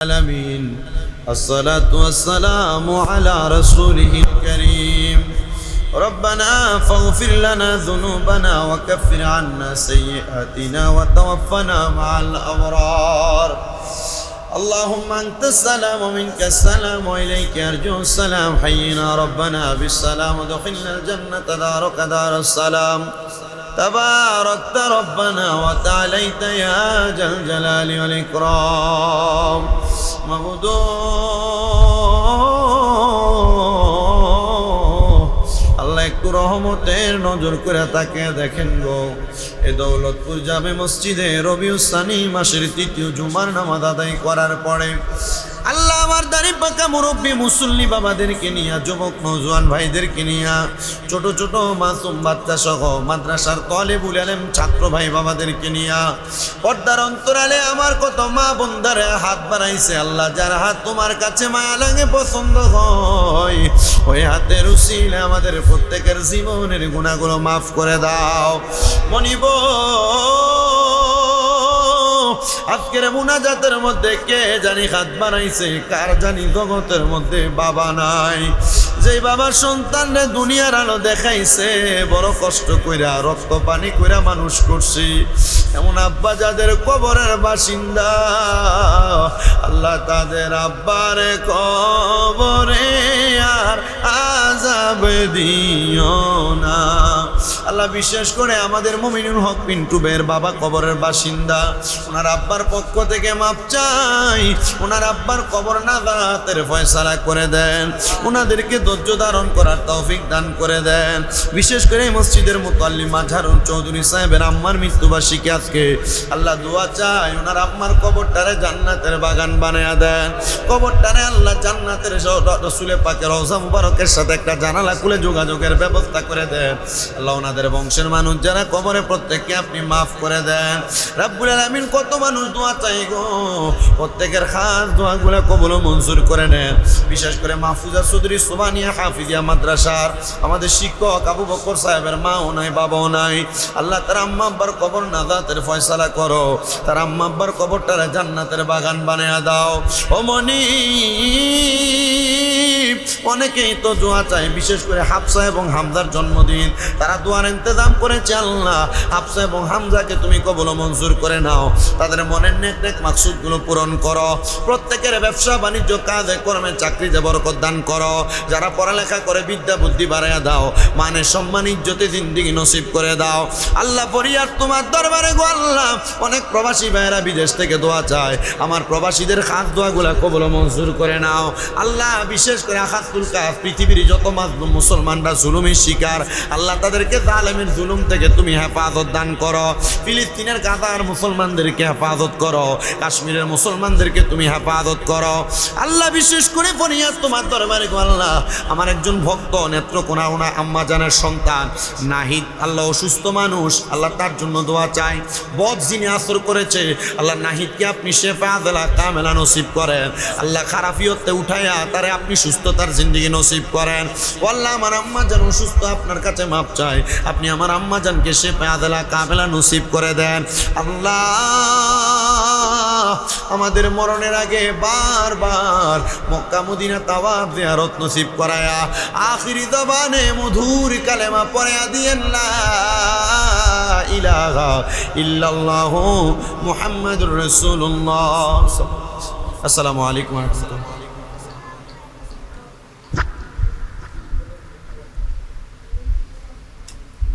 العالمين. الصلاة والسلام على رسوله الكريم. ربنا فاغفر لنا ذنوبنا وكفر عنا سيئاتنا وتوفنا مع الأبرار. اللهم أنت السلام ومنك السلام وإليك أرجو السلام. حينا ربنا بالسلام. ودخلنا الجنة دارك دار السلام. تباركت ربنا وتعاليت يا ذا الجلال والإكرام. আল্লাহ একটু রহমতের নজর করে তাকে দেখেন গো। এ দৌলতপুর যাবে মসজিদে রবিউসানি মাসের তৃতীয় জুমার নামাজ আদায় করার পরে আল্লাহ আমার দাড়ি পাকা মুরব্বী মুসল্লি বাবাদেরকে নিয়া, যুবক নৌজওয়ান ভাইদেরকে নিয়া, ছোট ছোট মাসুম বাচ্চা সহ মাদ্রাসার তলে বুলালেম ছাত্র ভাই বাবাদেরকে নিয়া, পর্দার অন্তরালে আমার কত মা বন্ধারে হাত বাড়াইছে। আল্লাহ যার হাত তোমার কাছে মায়া লাগে, পছন্দ হয়। ওই হাতের উসিলে আমাদের প্রত্যেকের জীবনের গুণাগুলো মাফ করে দাও। মনিব আজকের মুনাজাতের মধ্যে কে জানি হাত বানাইছে কার জানি জগতের মধ্যে বাবা নাই? যে বাবার সন্তানরে দুনিয়ার আলো দেখাইছে, বড় কষ্ট কইরা, রক্ত পানি কইরা মানুষ করছি। এমন আব্বা যাদের কবরের বাসিন্দা, আল্লাহ তাদের আব্বারে কবরে আর আজাব দিও না। আল্লাহ বিশেষ করে আমাদের মমিনুল হক পিন্টু বের বাবা কবরের বাসিন্দা। ওনার আব্বার পক্ষ থেকে মাপ চাই। ওনার আব্বার কবর না দাঁতের ফয়সালা করে দেন। ওনাদেরকে ধৈর্য ধারণ করার তৌফিক দান করে দেন। বিশেষ করে মসজিদের মুতাল্লি মাঝারুন চৌধুরী সাহেবের আম্মার মৃত্যুবার্ষিকী আজকে। আল্লাহ দোয়া চাই ওনার আম্মার কবরটারে জান্নাতের বাগান বানায়া দেন। কবরটারে আল্লাহ জান্নাতের রসুলে পাকের রওজা মুবারকের সাথে একটা জানালা খুলে যোগাযোগের ব্যবস্থা করে দেন। আল্লাহ ওনাদের বংশের মানুষ, যারা কবরে প্রত্যেককে আপনি মাফ করে দেন। রাব্বুল আলামিন কত মানুষ দোয়া চাই গো। প্রত্যেকের খাস দোয়াগুলো কবল মঞ্জুর করে নেন। বিশেষ করে মাহফুজা চৌধুরী সুবানিয়া হাফিজিয়া মাদ্রাসার। আমাদের শিক্ষক আবু বকর সাহেবের মাও নাই, বাবাও নাই। আল্লাহ তার আম্মা আব্বার কবর নাজাতের ফয়সালা করো। তার আম্মা আব্বার কবরটারে জান্নাতের বাগান বানিয়ে দাও। ও মনি! অনেকেই তো দোয়া চায়, বিশেষ করে হাফসা এবং হামজার জন্মদিন। তারা দোয়ার ইন্তজাম করেছে, আল্লাহ, হাফসা এবং হামজাকে তুমি কবল মঞ্জুর করে নাও। তাদের মনের নেক নেক মাকসুদগুলো পূরণ করো। প্রত্যেকের ব্যবসা, বাণিজ্য, কাজে, কর্মে চাকরিতে বরকত দান করো। যারা পড়ালেখা করে, বিদ্যা, বুদ্ধি বাড়াইয়া দাও মানে সম্মান, ইজ্জতে জিন্দিগি নসিব করে দাও। আল্লাহ পরিয়ার তোমার দরবারে গো, আল্লাহ। অনেক প্রবাসী ভাইয়েরা বিদেশ থেকে দোয়া চায়। আমার প্রবাসীদের খাস দোয়াগুলা কবল মঞ্জুর করে নাও। আল্লাহ, বিশেষ করে পৃথিবীর যত মাজলুম মুসলমানরা জুলুমের শিকার, আল্লাহ তাদেরকে জালেমের জুলুম থেকে তুমি হেফাজত দান করো। ফিলিস্তিনের গাদার মুসলমানদেরকে হেফাজত করো। কাশ্মীরের মুসলমানদেরকে তুমি হেফাজত করো। আল্লাহ বিশেষ করে ফরিয়াদ তোমার দরবারে আল্লাহ। আমার একজন ভক্ত নেত্রকোনা ওনা আম্মা জানের সন্তান, নাহিদ। আল্লাহ অসুস্থ মানুষ, আল্লাহ তার জন্য দোয়া চাই। বদ যিনি আসর করেছে, আল্লাহ নাহিদকে আপনি শেফা দেলা কামেলা নসিব করেন। আল্লাহ খারাফিয়তে উঠাইয়া তারে আপনি সুস্থতার জিন্দিগি নসিব করেন। আল্লাহ আমার আম্মা জান অসুস্থ, আপনার কাছে মাপ চায় আপনি আমার আম্মা জানকে শেফা দেলা কামেলা নসিব করে দেন। আল্লাহ, আমাদের মরণের আগে বারবার মক্কা মদিনা তাওয়াব জিয়ারত নসিব করায়া আখিরি জবানে মধুর কালেমা পড়ায়া দিয়েন ইলাহা ইল্লাল্লাহু মুহাম্মাদুর রাসূলুল্লাহ। আসসালামু আলাইকুম ওয়া রাহমাতুল্লাহ।